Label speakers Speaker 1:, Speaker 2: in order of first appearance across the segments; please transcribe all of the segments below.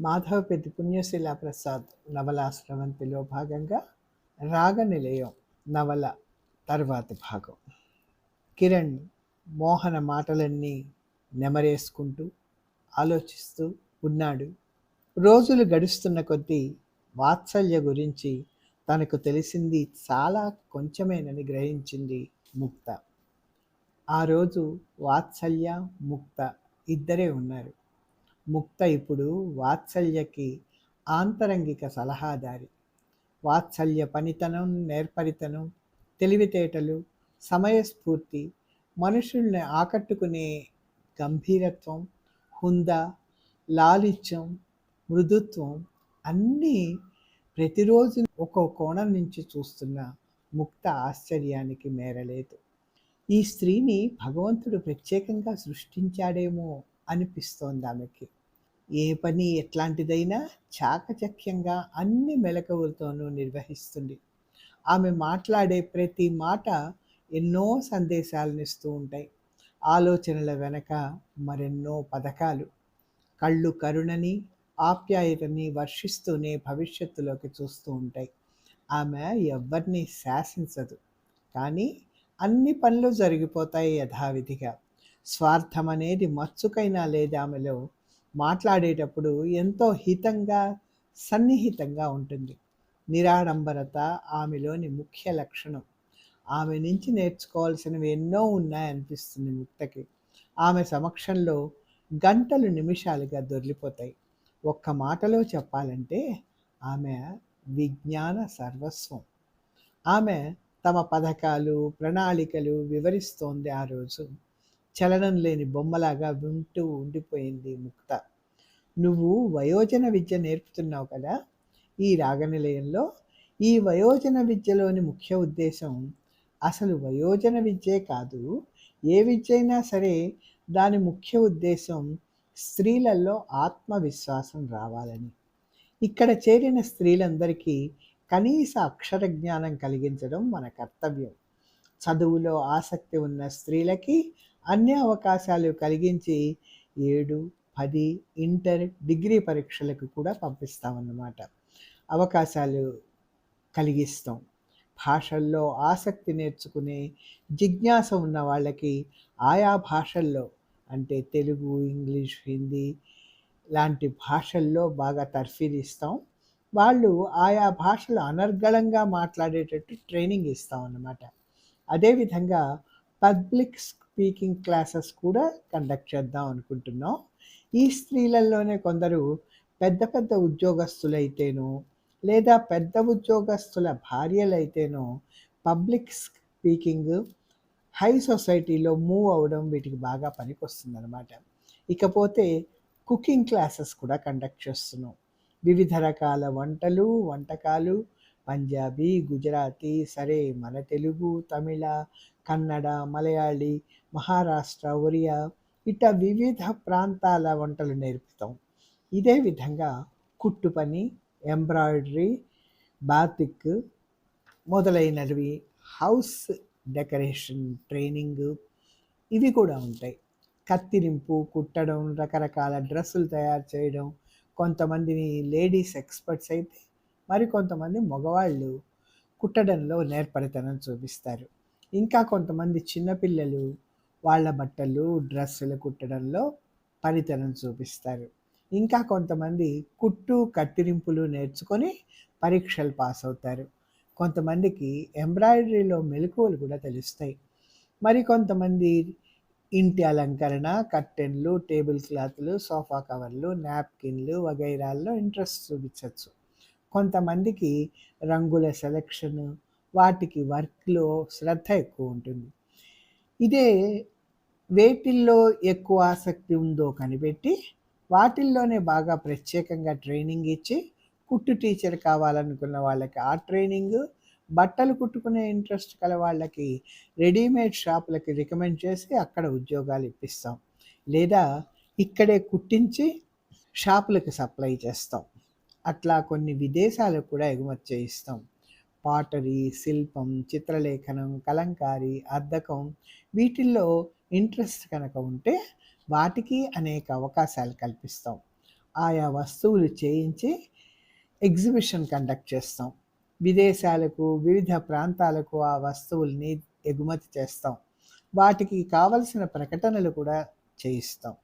Speaker 1: మాధవపెద్ది పుణ్యశీల ప్రసాద్ నవల స్రవంతిలో భాగంగా రాగనిలయం నవల తర్వాతి భాగం. కిరణ్ మోహన మాటలన్నీ నెమరేసుకుంటూ ఆలోచిస్తూ ఉన్నాడు. రోజులు గడుస్తున్న కొద్దీ వాత్సల్య గురించి తనకు తెలిసింది చాలా కొంచెమేనని గ్రహించింది ముక్త. ఆ రోజు వాత్సల్య ముక్త ఇద్దరే ఉన్నారు. ముక్త ఇప్పుడు వాత్సల్యకి ఆంతరంగిక సలహాదారి. వాత్సల్య పనితనం నేర్పరితనం తెలివితేటలు సమయస్ఫూర్తి మనుషుల్ని ఆకట్టుకునే గంభీరత్వం హుందా లాలిత్యం మృదుత్వం అన్నీ ప్రతిరోజు ఒక్కో కోణం నుంచి చూస్తున్న ముక్త ఆశ్చర్యానికి మేరలేదు. ఈ స్త్రీని భగవంతుడు ప్రత్యేకంగా సృష్టించాడేమో అనిపిస్తోంది ఆమెకి. ఏ పని ఎట్లాంటిదైనా చాకచక్యంగా అన్ని మెలకువలతోనూ నిర్వహిస్తుంది. ఆమె మాట్లాడే ప్రతి మాట ఎన్నో సందేశాలను ఇస్తూ ఉంటాయి. ఆలోచనల వెనక మరెన్నో పథకాలు. కళ్ళు కరుణని ఆప్యాయతని వర్షిస్తూనే భవిష్యత్తులోకి చూస్తూ ఉంటాయి. ఆమె ఎవరిని శాసించదు. కానీ అన్ని పనులు జరిగిపోతాయి యథావిధిగా. స్వార్థం అనేది మచ్చుకైనా లేదు ఆమెలో మాట్లాడేటప్పుడు ఎంతో హితంగా సన్నిహితంగా ఉంటుంది. నిరాడంబరత ఆమెలోని ముఖ్య లక్షణం. ఆమె నుంచి నేర్చుకోవాల్సినవి ఎన్నో ఉన్నాయనిపిస్తుంది ముక్తకి. ఆమె సమక్షంలో గంటలు నిమిషాలుగా దొరికిపోతాయి. ఒక్క మాటలో చెప్పాలంటే ఆమె విజ్ఞాన సర్వస్వం. ఆమె తమ పథకాలు ప్రణాళికలు వివరిస్తోంది ఆ రోజు. చలనం లేని బొమ్మలాగా వింటూ ఉండిపోయింది ముక్త. నువ్వు వయోజన విద్య నేర్పుతున్నావు కదా? ఈ రాగనిలయంలో ఈ వయోజన విద్యలోని ముఖ్య ఉద్దేశం అసలు వయోజన విద్యే కాదు. ఏ విద్య అయినా సరే దాని ముఖ్య ఉద్దేశం స్త్రీలలో ఆత్మవిశ్వాసం రావాలని. ఇక్కడ చేరిన స్త్రీలందరికీ కనీస అక్షర జ్ఞానం కలిగించడం మన కర్తవ్యం. చదువులో ఆసక్తి ఉన్న స్త్రీలకి అన్ని అవకాశాలు కలిగించి ఏడు పది ఇంటర్ డిగ్రీ పరీక్షలకు కూడా పంపిస్తామన్నమాట. అవకాశాలు కలిగిస్తాం. భాషల్లో ఆసక్తి నేర్చుకునే జిజ్ఞాస ఉన్న వాళ్ళకి ఆయా భాషల్లో అంటే తెలుగు ఇంగ్లీష్ హిందీ లాంటి భాషల్లో బాగా తర్ఫీదిస్తాం. వాళ్ళు ఆయా భాషలు అనర్గళంగా మాట్లాడేటట్టు ట్రైనింగ్ ఇస్తాం అన్నమాట అదేవిధంగా పబ్లిక్ స్పీకింగ్ క్లాసెస్ కూడా కండక్ట్ చేద్దాం అనుకుంటున్నాం. ఈ స్త్రీలలోనే కొందరు పెద్ద పెద్ద ఉద్యోగస్తులైతేనో లేదా పెద్ద ఉద్యోగస్తుల భార్యలైతేనో పబ్లిక్ స్పీకింగ్ హై సొసైటీలో మూవ్ అవ్వడం వీటికి బాగా పనికొస్తుందన్నమాట. ఇకపోతే కుకింగ్ క్లాసెస్ కూడా కండక్ట్ చేస్తున్నాం. వివిధ రకాల వంటలు వంటకాలు పంజాబీ గుజరాతీ సరే మన తెలుగు తమిళ కన్నడ మలయాళీ మహారాష్ట్ర ఒరియా ఇట్లా వివిధ ప్రాంతాల వంటలు నేర్పుతాం. ఇదే విధంగా కుట్టు పని ఎంబ్రాయిడరీ బాతిక్ మొదలైనవి హౌస్ డెకరేషన్ ట్రైనింగ్ ఇవి కూడా ఉంటాయి. కత్తిరింపు కుట్టడం రకరకాల డ్రెస్సులు తయారు చేయడం కొంతమందిని లేడీస్ ఎక్స్పర్ట్స్ అయితే మరికొంతమంది మగవాళ్ళు కుట్టడంలో నేర్పరితనం చూపిస్తారు. ఇంకా కొంతమంది చిన్నపిల్లలు వాళ్ళ బట్టలు డ్రెస్సులు కుట్టడంలో పనితనం చూపిస్తారు. ఇంకా కొంతమంది కుట్టు కత్తిరింపులు నేర్చుకొని పరీక్షలు పాస్ అవుతారు. కొంతమందికి ఎంబ్రాయిడరీలో మెలకువలు కూడా తెలుస్తాయి. మరి కొంతమంది ఇంటి అలంకరణ కర్టెన్లు టేబుల్ క్లాత్లు సోఫా కవర్లు నాప్కిన్లు వగైరాల్లో ఇంట్రెస్ట్ చూపించవచ్చు కొంతమందికి రంగుల సెలక్షన్ వాటికి వర్క్లో శ్రద్ధ ఎక్కువ ఉంటుంది. ఇదే వేటిల్లో ఎక్కువ ఆసక్తి ఉందో కనిపెట్టి వాటిల్లోనే బాగా ప్రత్యేకంగా ట్రైనింగ్ ఇచ్చి కుట్టు టీచర్ కావాలనుకున్న వాళ్ళకి ఆ ట్రైనింగ్ బట్టలు కుట్టుకునే ఇంట్రెస్ట్ కల వాళ్ళకి రెడీమేడ్ షాపులకి రికమెండ్ చేసి అక్కడ ఉద్యోగాలు ఇప్పిస్తాం. లేదా ఇక్కడే కుట్టించి షాపులకు సప్లై చేస్తాం. అట్లా కొన్ని విదేశాలకు కూడా ఎగుమతి చేయిస్తాం. పాటరీ శిల్పం చిత్రలేఖనం కలంకారీ అద్దకం వీటిల్లో ఇంట్రెస్ట్ కనుక ఉంటే వాటికి అనేక అవకాశాలు కల్పిస్తాం. ఆయా వస్తువులు చేయించి ఎగ్జిబిషన్ కండక్ట్ చేస్తాం. విదేశాలకు వివిధ ప్రాంతాలకు ఆ వస్తువుల్ని ఎగుమతి చేస్తాం. వాటికి కావలసిన ప్రకటనలు కూడా చేయిస్తాం.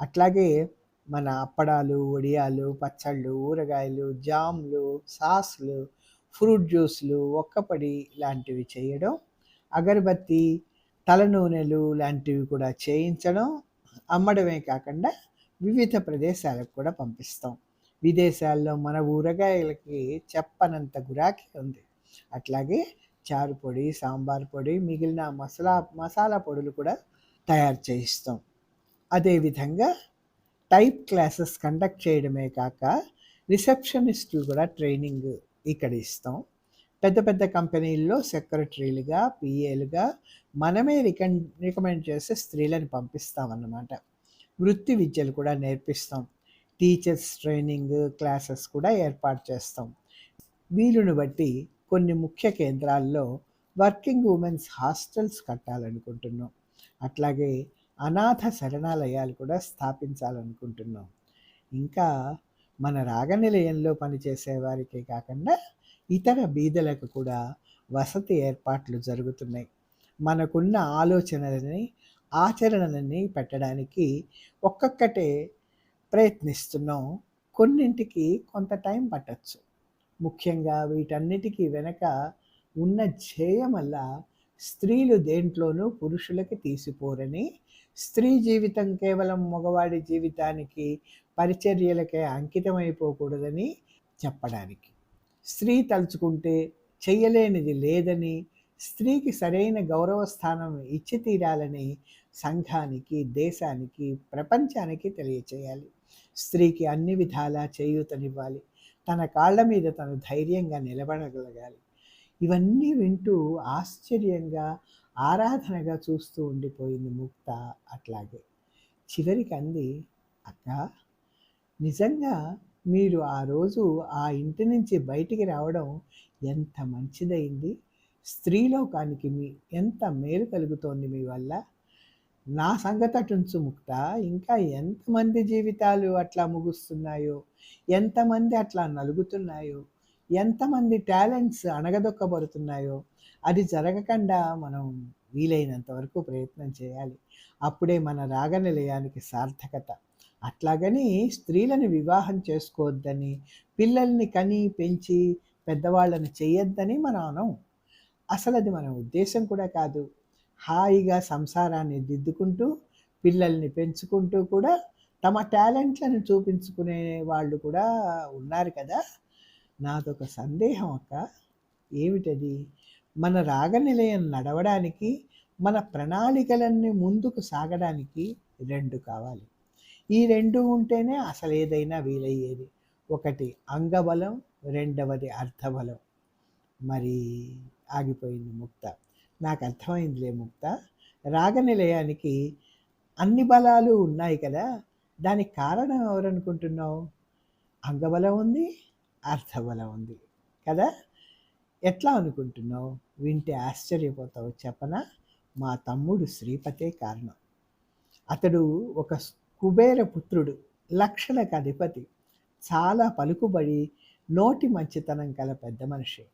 Speaker 1: అట్లాగే మన అప్పడాలు వడియాలు పచ్చళ్ళు ఊరగాయలు జామ్లు సాస్లు ఫ్రూట్ జ్యూస్లు ఒక్కపడి లాంటివి చేయడం అగరబత్తి తలనూనెలు లాంటివి కూడా చేయించడం అమ్మడమే కాకుండా వివిధ ప్రదేశాలకు కూడా పంపిస్తాం. విదేశాల్లో మన ఊరగాయలకి చెప్పనంత గురాకి ఉంది. అట్లాగే చారు పొడి సాంబార్ పొడి మిగిలిన మసాలా మసాలా పొడులు కూడా తయారు చేయిస్తాం. అదేవిధంగా టైప్ క్లాసెస్ కండక్ట్ చేయడమే కాక రిసెప్షనిస్టులు కూడా ట్రైనింగ్ ఇక్కడ ఇస్తాం. పెద్ద పెద్ద కంపెనీల్లో సెక్రటరీలుగా పిఏలుగా మనమే రికన్ రికమెండ్ చేసే స్త్రీలను పంపిస్తామన్నమాట. వృత్తి విద్యలు కూడా నేర్పిస్తాం. టీచర్స్ ట్రైనింగ్ క్లాసెస్ కూడా ఏర్పాటు చేస్తాం. వీలును బట్టి కొన్ని ముఖ్య కేంద్రాల్లో వర్కింగ్ ఉమెన్స్ హాస్టల్స్ కట్టాలనుకుంటున్నాం. అట్లాగే అనాథ శరణాలయాలు కూడా స్థాపించాలనుకుంటున్నాం. ఇంకా మన రాగనిలయంలో పనిచేసే వారికే కాకుండా ఇతర బీదలకు కూడా వసతి ఏర్పాట్లు జరుగుతున్నాయి. మనకున్న ఆలోచనలని ఆచరణలని పెట్టడానికి ఒక్కొక్కటే ప్రయత్నిస్తున్నాం. కొన్నింటికి కొంత టైం పట్టచ్చు. ముఖ్యంగా వీటన్నిటికీ వెనక ఉన్న ధ్యేయం వల్ల స్త్రీలు దేంట్లోనూ పురుషులకి తీసిపోరని స్త్రీ జీవితం కేవలం మగవాడి జీవితానికి పరిచర్యలకే అంకితమైపోకూడదని చెప్పడానికి. స్త్రీ తలుచుకుంటే చెయ్యలేనిది లేదని స్త్రీకి సరైన గౌరవ స్థానం ఇచ్చి తీరాలని సంఘానికి దేశానికి ప్రపంచానికి తెలియచేయాలి. స్త్రీకి అన్ని విధాలా చేయూతనివ్వాలి. తన కాళ్ళ మీద తను ధైర్యంగా నిలబడగలగాలి. ఇవన్నీ వింటూ ఆశ్చర్యంగా ఆరాధనగా చూస్తూ ఉండిపోయింది ముక్త అట్లాగే. చివరికి అంది అక్క నిజంగా మీరు ఆ రోజు ఆ ఇంటి నుంచి బయటికి రావడం ఎంత మంచిదైంది స్త్రీలోకానికి మీ ఎంత మేలు కలుగుతోంది మీ వల్ల? నా సంగతి అటుంచు ముక్త. ఇంకా ఎంతమంది జీవితాలు అట్లా ముగుస్తున్నాయో? ఎంతమంది అట్లా నలుగుతున్నాయో? ఎంతమంది టాలెంట్స్ అణగదొక్కబడుతున్నాయో అది జరగకుండా మనం వీలైనంత వరకు ప్రయత్నం చేయాలి. అప్పుడే మన రాగనిలయానికి సార్థకత. అట్లాగని స్త్రీలను వివాహం చేసుకోవద్దని పిల్లల్ని కని పెంచి పెద్దవాళ్ళని చేయొద్దని మనం అనం అసలు అది మన ఉద్దేశం కూడా కాదు. హాయిగా సంసారాన్ని దిద్దుకుంటూ పిల్లల్ని పెంచుకుంటూ కూడా తమ టాలెంట్లను చూపించుకునే వాళ్ళు కూడా ఉన్నారు కదా. నాదొక సందేహం అక్క. ఏమిటది? మన రాగనిలయం నడవడానికి మన ప్రణాళికలన్నీ ముందుకు సాగడానికి రెండు కావాలి. ఈ రెండు ఉంటేనే అసలు ఏదైనా వీలయ్యేది. ఒకటి అంగబలం రెండవది అర్థబలం. మరి ఆగిపోయింది ముక్త. నాకు అర్థమైందిలే ముక్త. రాగనిలయానికి అన్ని బలాలు ఉన్నాయి కదా. దానికి కారణం ఎవరనుకుంటున్నావు? అంగబలం ఉంది అర్థబలం ఉంది కదా? ఎట్లా అనుకుంటున్నావు? వింటే ఆశ్చర్యపోతావు చెప్పన? మా తమ్ముడు శ్రీపతే కారణం. అతడు ఒక కుబేర పుత్రుడు లక్షలకు అధిపతి చాలా పలుకుబడి నోటి మంచితనం గల పెద్ద మనిషి.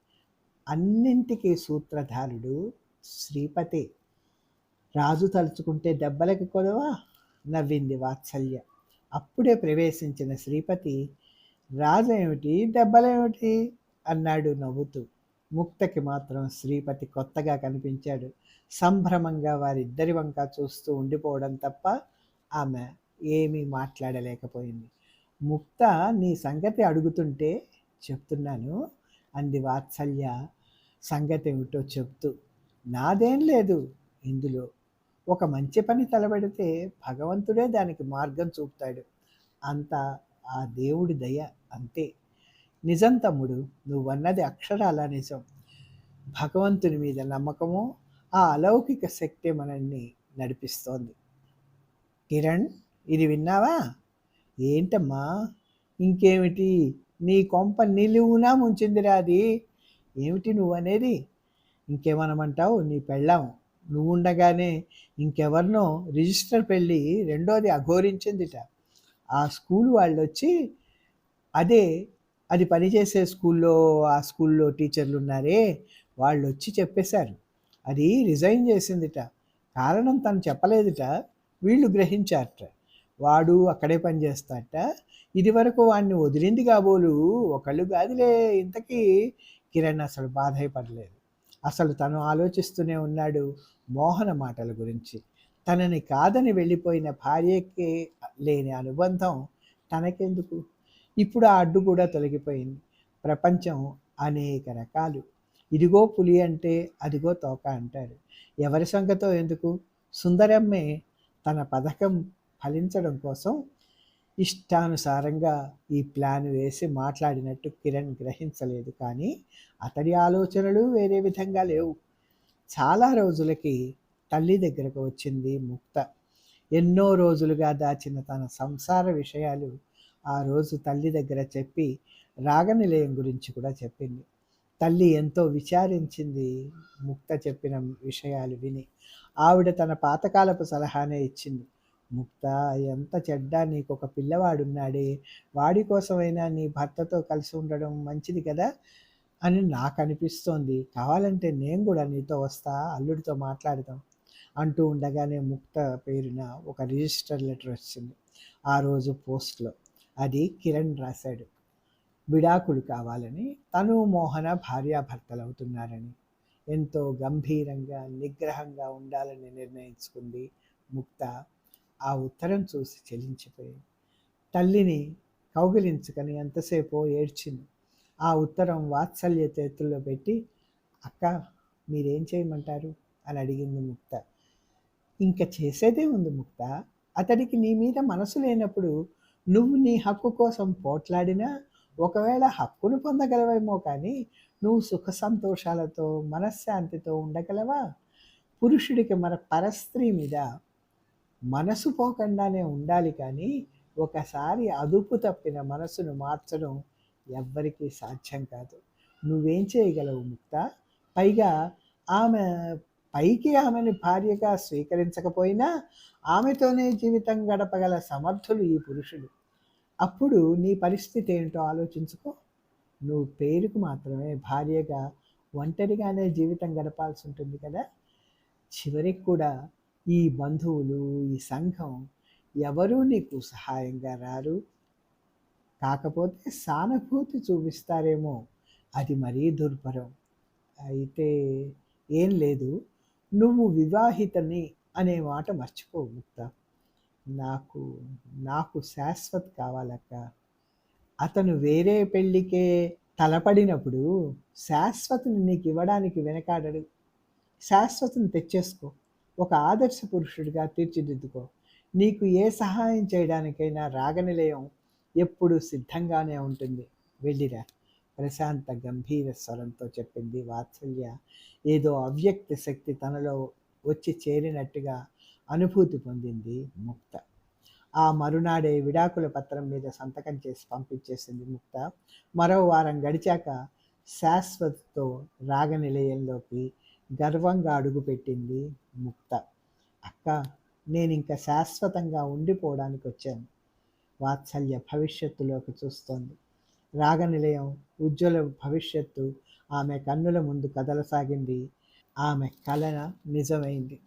Speaker 1: అన్నింటికీ సూత్రధారుడు శ్రీపతి. రాజు తలుచుకుంటే దెబ్బలకు కొదవా? నవ్వింది వాత్సల్య. అప్పుడే ప్రవేశించిన శ్రీపతి రాజేమిటి? ఏమిటి దెబ్బలేమిటి? అన్నాడు నవ్వుతూ. ముక్తకి మాత్రం శ్రీపతి కొత్తగా కనిపించాడు. సంభ్రమంగా వారిద్దరి వంక చూస్తూ ఉండిపోవడం తప్ప ఆమె ఏమీ మాట్లాడలేకపోయింది. ముక్త నీ సంగతి అడుగుతుంటే చెప్తున్నాను అంది వాత్సల్య. సంగతి ఏమిటో చెప్తూ. నాదేం లేదు ఇందులో. ఒక మంచి పని తలబెడితే భగవంతుడే దానికి మార్గం చూపుతాడు. అంత ఆ దేవుడి దయ. అంతే. నిజం తమ్ముడు నువ్వన్నది అక్షరాల నిజం. భగవంతుని మీద నమ్మకము ఆ అలౌకిక శక్తి మనల్ని నడిపిస్తోంది. కిరణ్ ఇది విన్నావా? ఏంటమ్మా? ఇంకేమిటి? నీ కొంప నిలువునా ముంచిందిరా అది? ఏమిటి నువ్వు అనేది ఇంకేమనమంటావు? నీ పెళ్ళాం. నువ్వు ఉండగానే ఇంకెవరినో రిజిస్టర్ పెళ్ళి రెండోది అఘోరించిందిట. ఆ స్కూల్ వాళ్ళొచ్చి అదే అది పనిచేసే స్కూల్లో ఆ స్కూల్లో టీచర్లు ఉన్నారే వాళ్ళు వచ్చి చెప్పేశారు. అది రిజైన్ చేసిందిట. కారణం తను చెప్పలేదుట. వీళ్ళు గ్రహించారట. వాడు అక్కడే పనిచేస్తాట ఇది వరకు వాడిని వదిలింది కాబోలు ఒకళ్ళు కాదులే. ఇంతకీ కిరణ్ అసలు బాధపడలేదు. అసలు తను ఆలోచిస్తూనే ఉన్నాడు మోహన మాటల గురించి. తనని కాదని వెళ్ళిపోయిన భార్యకి లేని అనుబంధం తనకెందుకు? ఇప్పుడు ఆ అడ్డు కూడా తొలగిపోయింది. ప్రపంచం అనేక రకాలు. ఇదిగో పులి అంటే అదిగో తోక అంటారు. ఎవరి సంగతో ఎందుకు? సుందరమ్మే తన పథకం ఫలించడం కోసం ఇష్టానుసారంగా ఈ ప్లాన్ వేసి మాట్లాడినట్టు కిరణ్ గ్రహించలేదు. కానీ అతడి ఆలోచనలు వేరే విధంగా లేవు. చాలా రోజులకి తల్లి దగ్గరకు వచ్చింది ముక్త. ఎన్నో రోజులుగా దాచిన తన సంసార విషయాలు ఆ రోజు తల్లి దగ్గర చెప్పి రాగనిలయం గురించి కూడా చెప్పింది. తల్లి ఎంతో విచారించింది ముక్త చెప్పిన విషయాలు విని. ఆవిడ తన పాతకాలపు సలహానే ఇచ్చింది. ముక్త ఎంత చెడ్డ నీకు ఒక పిల్లవాడున్నాడే. వాడి కోసమైనా నీ భర్తతో కలిసి ఉండడం మంచిది కదా అని నాకు అనిపిస్తోంది కావాలంటే నేను కూడా నీతో వస్తా అల్లుడితో మాట్లాడదాం అంటూ ఉండగానే ముక్త పేరున ఒక రిజిస్టర్ లెటర్ వచ్చింది. ఆ రోజు పోస్ట్లో అది కిరణ్ రాశాడు. విడాకులు కావాలని తను మోహన భార్యాభర్తలు అవుతున్నారని ఎంతో గంభీరంగా నిగ్రహంగా ఉండాలని నిర్ణయించుకుంది ముక్త. ఆ ఉత్తరం చూసి చెలించిపోయింది తల్లిని కౌగిలించుకొని ఎంతసేపో ఏడ్చింది. ఆ ఉత్తరం వాత్సల్య చేతుల్లో పెట్టి అక్క మీరేం చేయమంటారు? అని అడిగింది ముక్త. ఇంకా చేసేదే ఉంది ముక్త. అతడికి నీ మీద మనసు లేనప్పుడు నువ్వు నీ హక్కు కోసం పోట్లాడినా ఒకవేళ హక్కును పొందగలవేమో కానీ నువ్వు సుఖ సంతోషాలతో మనశ్శాంతితో ఉండగలవా? పురుషుడికి మన పరస్త్రీ మీద మనసు పోకుండానే ఉండాలి కానీ ఒకసారి అదుపు తప్పిన మనసును మార్చడం ఎవ్వరికీ సాధ్యం కాదు. నువ్వేం చేయగలవు ముక్త? పైగా ఆమె పైకి ఆమెను భార్యగా స్వీకరించకపోయినా ఆమెతోనే జీవితం గడపగల సమర్థులు ఈ పురుషులు. అప్పుడు నీ పరిస్థితి ఏంటో ఆలోచించుకో. నువ్వు పేరుకు మాత్రమే భార్యగా ఒంటరిగానే జీవితం గడపాల్సి ఉంటుంది కదా. చివరికి కూడా ఈ బంధువులు ఈ సంఘం ఎవరూ నీకు సహాయంగా రారు. కాకపోతే సానుభూతి చూపిస్తారేమో. అది మరీ దుర్భరం. అయితే ఏం లేదు. నువ్వు వివాహితని అనే మాట మర్చిపో ముక్త. నాకు నాకు శాశ్వత్ కావాలక్క. అతను వేరే పెళ్ళికే తలపడినప్పుడు శాశ్వతని నీకు ఇవ్వడానికి వెనకాడడు. శాశ్వతను తెచ్చేసుకో. ఒక ఆదర్శ పురుషుడిగా తీర్చిదిద్దుకో. నీకు ఏ సహాయం చేయడానికైనా రాగనిలయం ఎప్పుడు సిద్ధంగానే ఉంటుంది. వెళ్ళిరా. ప్రశాంత గంభీర స్వరంతో చెప్పింది వాత్సల్య. ఏదో అవ్యక్త శక్తి తనలో వచ్చి చేరినట్టుగా అనుభూతి పొందింది ముక్త. ఆ మరునాడే విడాకుల పత్రం మీద సంతకం చేసి పంపించేసింది ముక్త. మరో వారం గడిచాక శాశ్వత్తో రాగనిలయంలోకి గర్వంగా అడుగుపెట్టింది ముక్త. అక్క నేను ఇంకా శాశ్వతంగా ఉండిపోవడానికి వచ్చాను వాత్సల్య భవిష్యత్తులోకి చూస్తోంది. రాగనిలయం ఉజ్వల భవిష్యత్తు ఆమె కన్నుల ముందు కదలసాగింది. ఆమె కలన నిజమైంది.